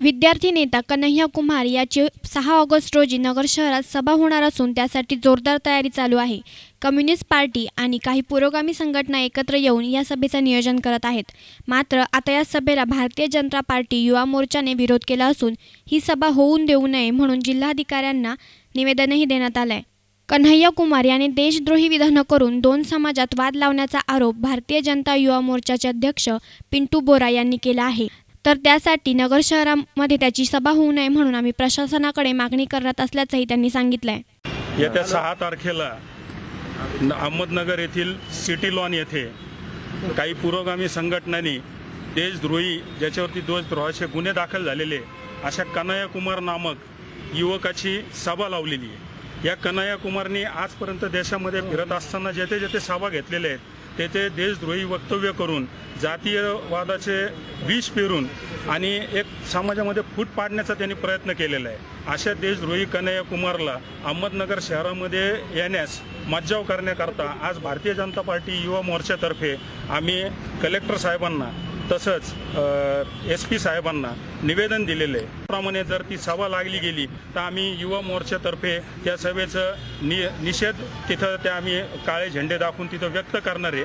विद्यार्थी नेता कन्हैया कुमार याची सहा ऑगस्ट रोजी नगर शहरात सभा होणार असून त्यासाठी जोरदार तयारी चालू आहे. कम्युनिस्ट पार्टी आणि काही पुरोगामी संघटना एकत्र येऊन या सभेचं नियोजन करत आहेत. मात्र आता या सभेला भारतीय जनता पार्टी युवा मोर्चाने विरोध केला असून ही सभा होऊन देऊ नये म्हणून जिल्हाधिकाऱ्यांना निवेदनही देण्यात आलंय. कन्हैया कुमार याने देशद्रोही विधानं करून दोन समाजात वाद लावण्याचा आरोप भारतीय जनता युवा मोर्चाचे अध्यक्ष पिंटू बोरा यांनी केला आहे. तर त्यासाठी नगर शहरामध्ये त्याची सभा होऊ नये म्हणून आम्ही प्रशासनाकडे मागणी करत असल्याचंही त्यांनी सांगितलं आहे येत्या सहा तारखेला अहमदनगर येथील सिटी लॉन येथे काही पुरोगामी संघटनांनी देशद्रोही ज्याच्यावरती देशद्रोहाचे गुन्हे दाखल झालेले अशा कन्हैया कुमार नामक युवकाची सभा लावलेली आहे. या कन्हैया कुमारनी आजपर्यंत देशामध्ये फिरत असताना जेथे जेथे सभा घेतलेले आहेत तेथे देशद्रोही वक्तव्य करून जातीयवादाचे विष पेरून आणि एक समाजामध्ये फूट पाडण्याचा त्यांनी प्रयत्न केलेला आहे. अशा देशद्रोही कन्हैया कुमारला अहमदनगर शहरामध्ये येण्यास मज्जाव करण्याकरता आज भारतीय जनता पार्टी युवा मोर्चातर्फे आम्ही कलेक्टर साहेबांना तसंच एस पी साहेबांना निवेदन दिलेलं. आहे प्रमाणे जर ती सभा लागली गेली तर आम्ही युवा मोर्चातर्फे त्या सभेचं नि निषेध तिथं त्या आम्ही काळे झेंडे दाखवून तिथं व्यक्त करणार आहे.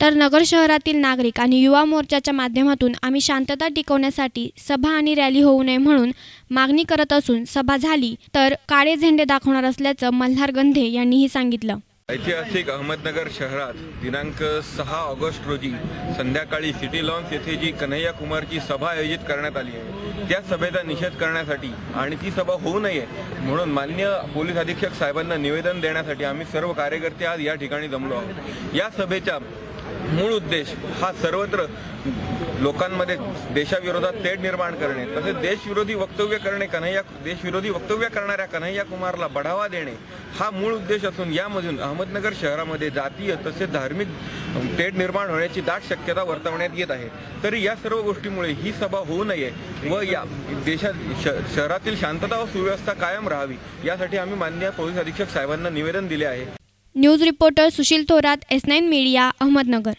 तर नगर शहरातील नागरिक आणि युवा मोर्चाच्या माध्यमातून आम्ही शांतता टिकवण्यासाठी सभा आणि रॅली होऊ नये म्हणून मागणी करत असून सभा झाली तर काळे झेंडे दाखवणार असल्याचं मल्हार गंधे यांनीही सांगितलं. ऐतिहासिक अहमदनगर शहरात दिनांक सहा ऑगस्ट रोजी संध्याकाळी सिटी लॉन्स येथे जी कन्हैया कुमारची सभा आयोजित करण्यात आली आहे त्या सभेचा निषेध करण्यासाठी आणि ती सभा होऊ नये म्हणून मान्य पोलीस अधीक्षक साहेबांना निवेदन देण्यासाठी आम्ही सर्व कार्यकर्ते आज या ठिकाणी जमलो आहोत. या सभेच्या मूळ उद्देश हा सर्वत्र लोकांमध्ये देशाविरोधात तेढ निर्माण करणे तसेच देशविरोधी वक्तव्य करणे कन्हैया देशविरोधी वक्तव्य करणाऱ्या कन्हैया कुमारला बढावा देणे हा मूळ उद्देश असून यामधून अहमदनगर शहरामध्ये जातीय तसेच धार्मिक तेढ निर्माण होण्याची दाट शक्यता वर्तवण्यात येत आहे. तरी या सर्व गोष्टीमुळे ही सभा होऊ नये व या देशात श- शहरातील शांतता व सुव्यवस्था कायम राहावी यासाठी आम्ही मान्य पोलीस अधीक्षक साहेबांना निवेदन दिले आहे. News reporter Sushil Thorat S nine media Ahmednagar.